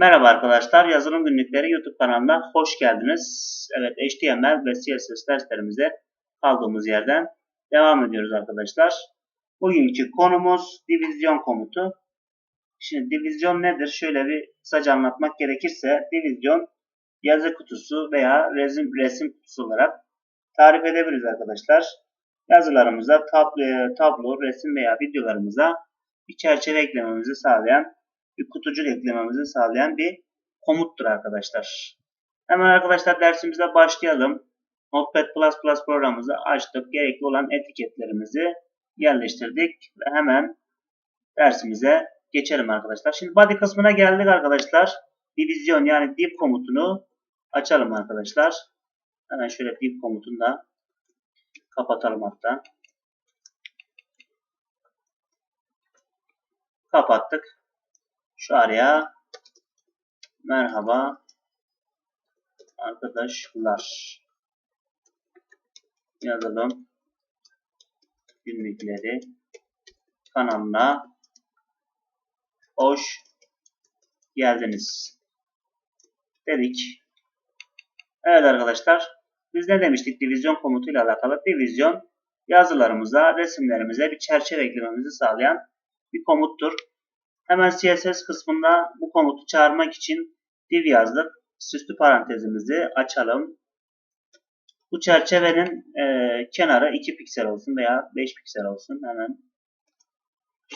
Merhaba arkadaşlar, Yazılım Günlükleri YouTube kanalına hoş geldiniz. Evet, HTML ve CSS derslerimize kaldığımız yerden devam ediyoruz arkadaşlar. Bugünkü konumuz divizyon komutu. Şimdi divizyon nedir? Şöyle bir kısaca anlatmak gerekirse, divizyon yazı kutusu veya resim, resim kutusu olarak tarif edebiliriz arkadaşlar. Yazılarımıza, tablo, tablo, resim veya videolarımıza bir çerçeve eklememizi sağlayan bir kutucuk eklememizi sağlayan bir komuttur arkadaşlar. Hemen arkadaşlar dersimize başlayalım. Notepad++ programımızı açtık. Gerekli olan etiketlerimizi yerleştirdik ve hemen dersimize geçelim arkadaşlar. Şimdi body kısmına geldik arkadaşlar. Divizyon yani div komutunu açalım arkadaşlar. Hemen şöyle div komutunu da kapatalım hatta. Kapattık. Şu araya merhaba arkadaşlar yazalım günlükleri kanalına hoş geldiniz dedik. Evet arkadaşlar biz ne demiştik divizyon komutuyla alakalı divizyon yazılarımıza resimlerimize bir çerçeve eklememizi sağlayan bir komuttur. Hemen CSS kısmında bu komutu çağırmak için div yazdık. Süslü parantezimizi açalım. Bu çerçevenin e, kenarı 2 piksel olsun veya 5 piksel olsun. Hemen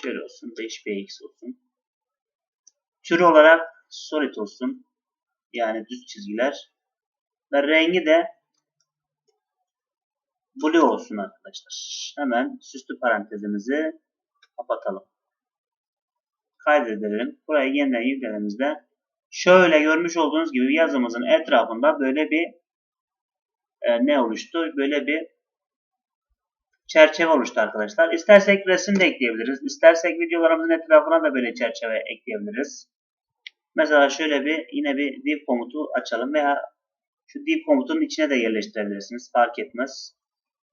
şöyle olsun. 5px olsun. Türü olarak solid olsun. Yani düz çizgiler. Ve rengi de blue olsun arkadaşlar. Hemen süslü parantezimizi kapatalım kaydedelim. Burayı yeniden yüklediğimizde şöyle görmüş olduğunuz gibi yazımızın etrafında böyle bir e, ne oluştu? Böyle bir çerçeve oluştu arkadaşlar. İstersek resim de ekleyebiliriz. İstersek videolarımızın etrafına da böyle çerçeve ekleyebiliriz. Mesela şöyle bir yine bir div komutu açalım veya şu div komutunun içine de yerleştirebilirsiniz. Fark etmez.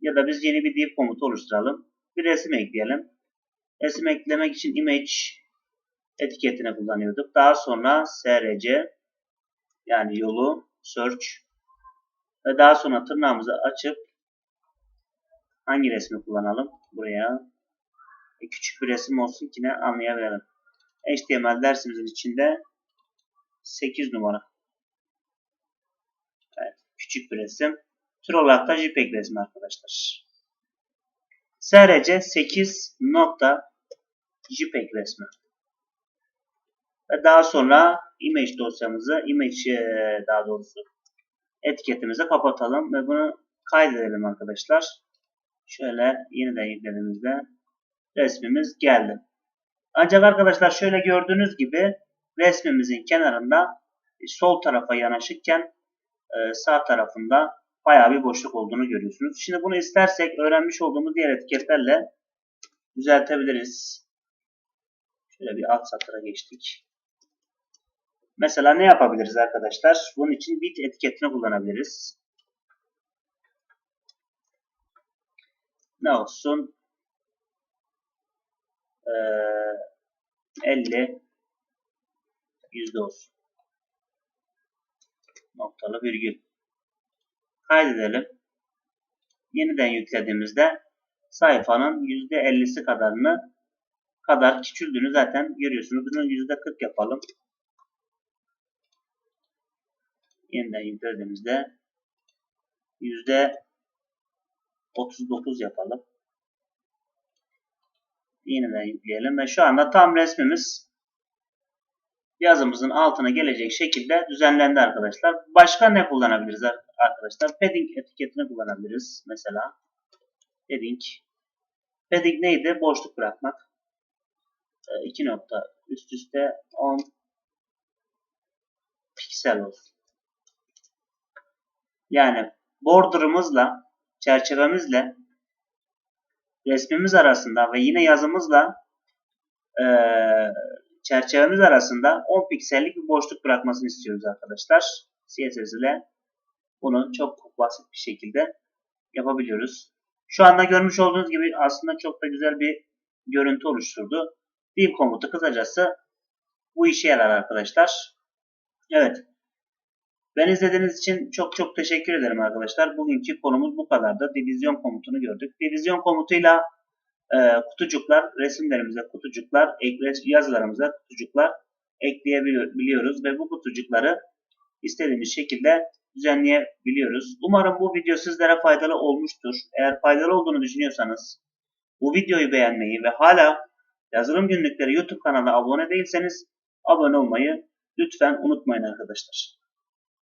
Ya da biz yeni bir div komutu oluşturalım. Bir resim ekleyelim. Resim eklemek için image etiketini kullanıyorduk. Daha sonra src yani yolu search ve daha sonra tırnağımızı açıp hangi resmi kullanalım? Buraya e, küçük bir resim olsun ki ne anlayabilelim. HTML dersimizin içinde 8 numara. Evet, küçük bir resim. Tür olarak da JPEG resmi arkadaşlar. src 8 nokta JPEG resmi. Ve daha sonra image dosyamızı, image e, daha doğrusu etiketimizi kapatalım ve bunu kaydedelim arkadaşlar. Şöyle yeniden yüklediğimizde resmimiz geldi. Ancak arkadaşlar şöyle gördüğünüz gibi resmimizin kenarında e, sol tarafa yanaşıkken e, sağ tarafında bayağı bir boşluk olduğunu görüyorsunuz. Şimdi bunu istersek öğrenmiş olduğumuz diğer etiketlerle düzeltebiliriz. Şöyle bir alt satıra geçtik. Mesela ne yapabiliriz arkadaşlar? Bunun için bit etiketini kullanabiliriz. Ne olsun? Ee, 50 yüzde olsun. Noktalı virgül. Kaydedelim. Yeniden yüklediğimizde sayfanın yüzde 50'si kadarını kadar küçüldüğünü zaten görüyorsunuz. Bunu yüzde 40 yapalım yeniden yüklediğimizde yüzde 39 yapalım. Yeniden yükleyelim ve şu anda tam resmimiz yazımızın altına gelecek şekilde düzenlendi arkadaşlar. Başka ne kullanabiliriz arkadaşlar? Padding etiketini kullanabiliriz. Mesela padding. Padding neydi? Boşluk bırakmak. E, iki nokta üst üste 10 piksel olsun. Yani border'ımızla, çerçevemizle resmimiz arasında ve yine yazımızla e, çerçevemiz arasında 10 piksellik bir boşluk bırakmasını istiyoruz arkadaşlar. CSS ile bunu çok basit bir şekilde yapabiliyoruz. Şu anda görmüş olduğunuz gibi aslında çok da güzel bir görüntü oluşturdu. Div komutu kısacası bu işe yarar arkadaşlar. Evet. Ben izlediğiniz için çok çok teşekkür ederim arkadaşlar. Bugünkü konumuz bu kadardı. Divizyon komutunu gördük. Divizyon komutuyla e, kutucuklar, resimlerimize kutucuklar, yazılarımıza kutucuklar ekleyebiliyoruz ve bu kutucukları istediğimiz şekilde düzenleyebiliyoruz. Umarım bu video sizlere faydalı olmuştur. Eğer faydalı olduğunu düşünüyorsanız bu videoyu beğenmeyi ve hala Yazılım Günlükleri YouTube kanalına abone değilseniz abone olmayı lütfen unutmayın arkadaşlar.